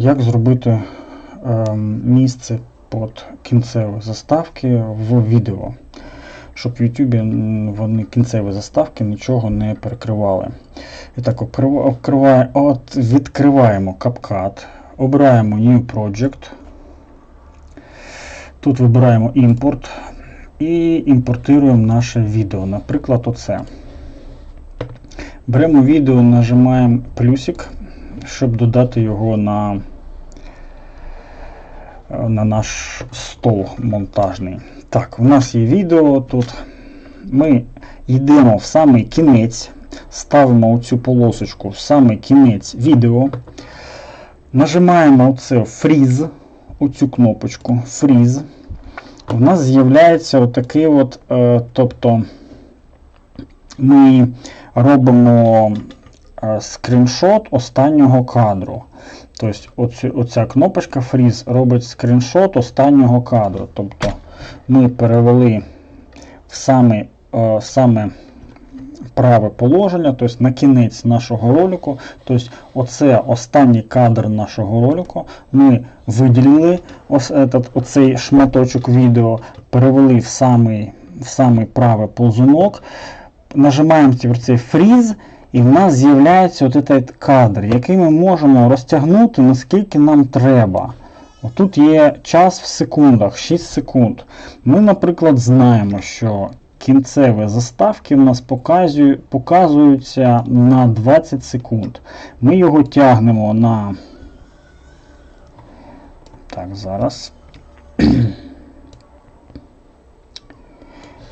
як зробити е, місце під кінцеві заставки в відео, щоб в YouTube вони кінцеві заставки нічого не перекривали. І так, от, відкриваємо CapCut, обираємо New Project. Тут вибираємо імпорт і імпортуємо наше відео. Наприклад, оце. Беремо відео, нажимаємо плюсик, щоб додати його на, на наш стол монтажний. Так, у нас є відео тут. Ми йдемо в самий кінець, ставимо оцю полосочку в самий кінець відео. Нажимаємо оце фріз, оцю кнопочку фріз. У нас з'являється отакий от, е, тобто ми робимо скріншот останнього кадру. Тобто оця кнопочка Freeze робить скріншот останнього кадру. Тобто ми перевели в саме, е, саме праве положення, тобто на кінець нашого ролику. Тобто оце останній кадр нашого ролику. Ми виділили ось этот, оцей шматочок відео, перевели в самий, в самий правий ползунок нажимаємо цей фріз, і в нас з'являється от цей кадр, який ми можемо розтягнути наскільки нам треба. Тут є час в секундах, 6 секунд. Ми, наприклад, знаємо, що кінцеві заставки в нас показують, показуються на 20 секунд. Ми його тягнемо на. Так, зараз.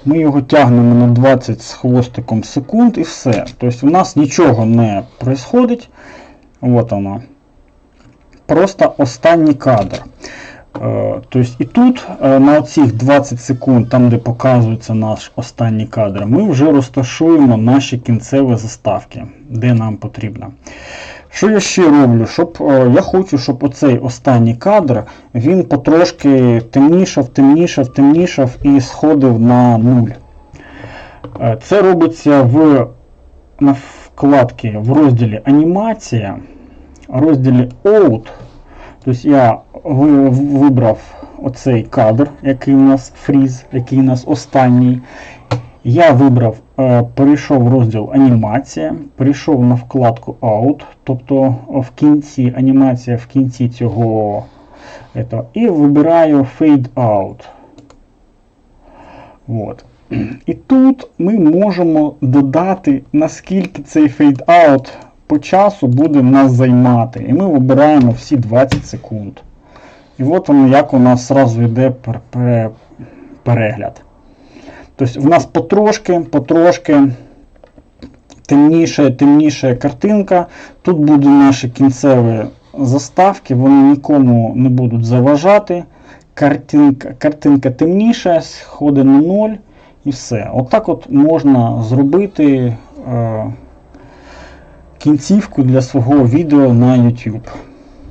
Ми його тягнемо на 20 з хвостиком секунд і все. Тобто у нас нічого не происходить. От воно. Просто останній кадр. Е, Тобто і тут е, на цих 20 секунд, там де показується наш останній кадр, ми вже розташуємо наші кінцеві заставки, де нам потрібно. Що я ще роблю? Щоб, е, я хочу, щоб оцей останній кадр він потрошки темнішав, темнішав, темнішав і сходив на нуль. Е, Це робиться в, на вкладці в розділі Анімація, розділі Out. Тобто я ви- вибрав оцей кадр, який у нас фріз, який у нас останній. Я вибрав, е, перейшов в розділ анімація, перейшов на вкладку Out, тобто в кінці анімація в кінці цього ето, і вибираю Fade Out. От. І тут ми можемо додати, наскільки цей Fade Out по часу буде нас займати. І ми вибираємо всі 20 секунд. І от воно як у нас зразу йде пер- пер- перегляд. Тобто в нас потрошки, потрошки темніша, темніша картинка. Тут будуть наші кінцеві заставки, вони нікому не будуть заважати. Картинка, картинка темніша, сходить на ноль і все. Отак от можна зробити е, кінцівку для свого відео на YouTube.